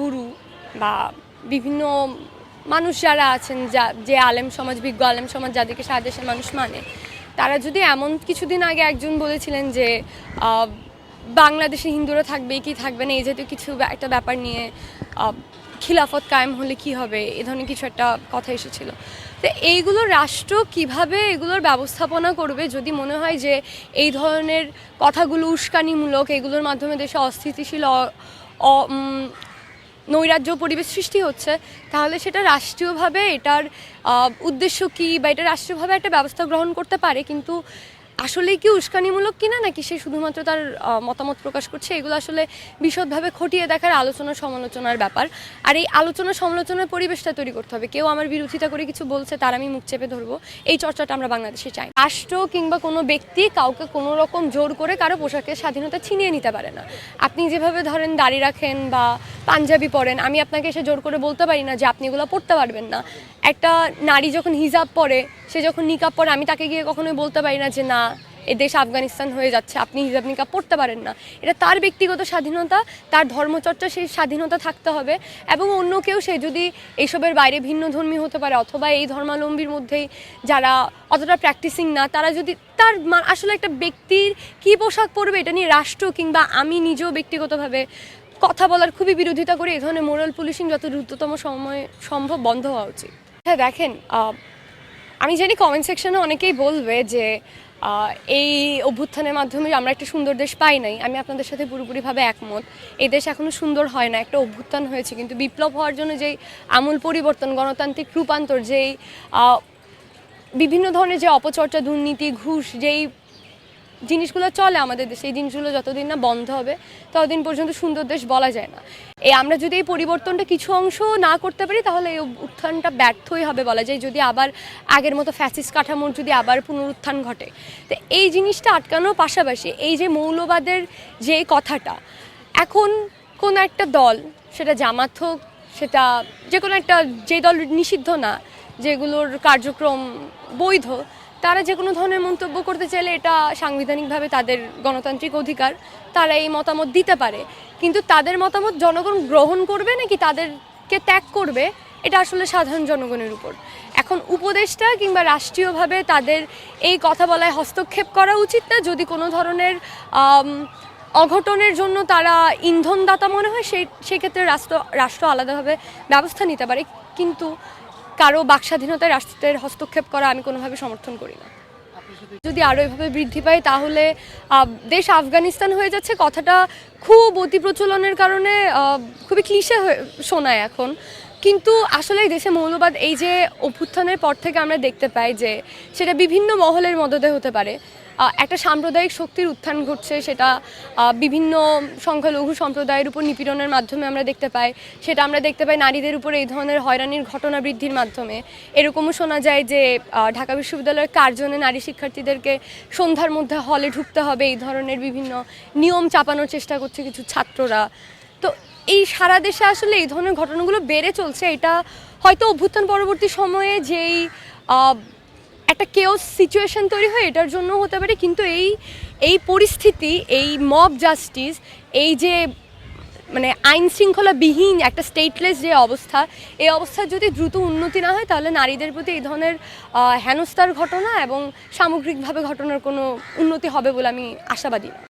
গুরু বা বিভিন্ন মানুষ যারা আছেন যা, যে আলেম সমাজ, বিজ্ঞ আলেম সমাজ যাদেরকে সারা দেশের মানুষ মানে তারা যদি এমন কিছুদিন আগে একজন বলেছিলেন যে বাংলাদেশে হিন্দুরা থাকবে, কি থাকবে না, এই জাতীয় কিছু একটা ব্যাপার নিয়ে খিলাফত কায়েম হলে কি হবে, এ ধরনের কিছু একটা কথা এসেছিল। তো এইগুলো রাষ্ট্র কীভাবে এগুলোর ব্যবস্থাপনা করবে যদি মনে হয় যে, এই ধরনের কথাগুলো উস্কানিমূলক, এগুলোর মাধ্যমে দেশে অস্থিতিশীল নৈরাজ্য পরিবেশ সৃষ্টি হচ্ছে, তাহলে সেটা রাষ্ট্রীয়ভাবে এটার উদ্দেশ্য কী বা এটা রাষ্ট্রীয়ভাবে একটা ব্যবস্থা গ্রহণ করতে পারে, কিন্তু আসলে কি উস্কানিমূলক কিনা, নাকি সে শুধুমাত্র তার মতামত প্রকাশ করছে, এগুলো আসলে বিশদভাবে খটিয়ে দেখার আলোচনা সমালোচনার ব্যাপার। আর এই আলোচনা সমালোচনার পরিবেশটা তৈরি করতে হবে, কেউ আমার বিরোধিতা করে কিছু বলছে তার আমি মুখ চেপে ধরবো, এই চর্চাটা আমরা বাংলাদেশে চাই। রাষ্ট্র কিংবা কোনো ব্যক্তি কাউকে কোনো রকম জোর করে কারও পোশাকের স্বাধীনতা ছিনিয়ে নিতে পারে না। আপনি যেভাবে ধরেন দাড়ি রাখেন বা পাঞ্জাবি পরেন, আমি আপনাকে এসে জোর করে বলতে পারি না যে আপনি এগুলো পড়তে পারবেন না। একটা নারী যখন হিজাব পরে, সে যখন নিকাব পরে, আমি তাকে গিয়ে কখনোই বলতে পারি না যে না, এ দেশ আফগানিস্তান হয়ে যাচ্ছে, আপনি হিজাব নিকাব পড়তে পারেন না। এটা তার ব্যক্তিগত স্বাধীনতা, তার ধর্মচর্চা, সেই স্বাধীনতা থাকতে হবে এবং অন্য কেউ সে যদি এইসবের বাইরে ভিন্ন ধর্মী হতে পারে, অথবা এই ধর্মাবলম্বীর মধ্যেই যারা অতটা প্র্যাকটিসিং না, তারা যদি তার আসলে একটা ব্যক্তির কী পোশাক পরবে, এটা নিয়ে রাষ্ট্র কিংবা আমি নিজেও ব্যক্তিগতভাবে কথা বলার খুবই বিরোধিতা করি, এই ধরনের মোরাল পুলিশিং যত দ্রুততম সময় সম্ভব বন্ধ হওয়া উচিত। হ্যাঁ দেখেন আমি জানি কমেন্ট সেকশনে অনেকেই বলবে যে এই অভ্যুত্থানের মাধ্যমে আমরা একটা সুন্দর দেশ পাই নাই, আমি আপনাদের সাথে পুরোপুরিভাবে একমত। এই দেশ এখনও সুন্দর হয় না, একটা অভ্যুত্থান হয়েছে, কিন্তু বিপ্লব হওয়ার জন্য যেই আমূল পরিবর্তন, গণতান্ত্রিক রূপান্তর, যেই বিভিন্ন ধরনের যে অপচর্চা, দুর্নীতি, ঘুষ, যেই জিনিসগুলো চলে আমাদের দেশে, এই জিনিসগুলো যতদিন না বন্ধ হবে, ততদিন পর্যন্ত সুন্দর দেশ বলা যায় না। এই আমরা যদি এই পরিবর্তনটা কিছু অংশ না করতে পারি, তাহলে এই উত্থানটা ব্যর্থই হবে বলা যায়, যদি আবার আগের মতো ফ্যাসিস কাঠামোর যদি আবার পুনরুত্থান ঘটে। তো এই জিনিসটা আটকানোর পাশাপাশি এই যে মৌলবাদের যে কথাটা, এখন কোন একটা দল, সেটা জামাত হোক, সেটা যে কোনো একটা, যে দল নিষিদ্ধ না, যেগুলোর কার্যক্রম বৈধ তারা যে কোনো ধরনের মন্তব্য করতে চাইলে এটা সাংবিধানিকভাবে তাদের গণতান্ত্রিক অধিকার, তারা এই মতামত দিতে পারে। কিন্তু তাদের মতামত জনগণ গ্রহণ করবে নাকি তাদেরকে ত্যাগ করবে, এটা আসলে সাধারণ জনগণের উপর। এখন উপদেষ্টা কিংবা রাষ্ট্রীয়ভাবে তাদের এই কথা বলায় হস্তক্ষেপ করা উচিত না। যদি কোনো ধরনের অঘটনের জন্য তারা ইন্ধনদাতা মনে হয় সেই সেক্ষেত্রে রাষ্ট্র রাষ্ট্র আলাদাভাবে ব্যবস্থা নিতে পারে। কিন্তু কারও বাকস্বাধীনতায় রাষ্ট্রের হস্তক্ষেপ করা আমি কোনোভাবে সমর্থন করি না। যদি আরও এভাবে বৃদ্ধি পায়, তাহলে দেশ আফগানিস্তান হয়ে যাচ্ছে কথাটা খুব অতি প্রচলনের কারণে খুবই ক্লিশে শোনায় এখন। কিন্তু আসলে দেশে মৌলবাদ, এই যে অভ্যুত্থানের পর থেকে আমরা দেখতে পাই যে, সেটা বিভিন্ন মহলের মদতে হতে পারে। একটা সাম্প্রদায়িক শক্তির উত্থান ঘটছে, সেটা বিভিন্ন সংখ্যালঘু সম্প্রদায়ের উপর নিপীড়নের মাধ্যমে আমরা দেখতে পাই। সেটা আমরা দেখতে পাই নারীদের উপর এই ধরনের হয়রানির ঘটনা বৃদ্ধির মাধ্যমে। এরকমও শোনা যায় যে ঢাকা বিশ্ববিদ্যালয়ের কার্জনে নারী শিক্ষার্থীদেরকে সন্ধ্যার মধ্যে হলে ঢুকতে হবে, এই ধরনের বিভিন্ন নিয়ম চাপানোর চেষ্টা করছে কিছু ছাত্ররা। তো এই সারা দেশে আসলে এই ধরনের ঘটনাগুলো বেড়ে চলছে, এটা হয়তো অভ্যুত্থান পরবর্তী সময়ে যেই একটা কেউ সিচুয়েশন তৈরি হয়, এটার জন্য হতে পারে। কিন্তু এই এই পরিস্থিতি, এই মব জাস্টিস এই যে মানে আইন শৃঙ্খলা বিহীন একটা স্টেটলেস যে অবস্থা, এই অবস্থার যদি দ্রুত উন্নতি না হয়, তাহলে নারীদের প্রতি এই ধরনের হেনস্থার ঘটনা এবং সামগ্রিকভাবে ঘটনার কোনো উন্নতি হবে বলে আমি আশাবাদী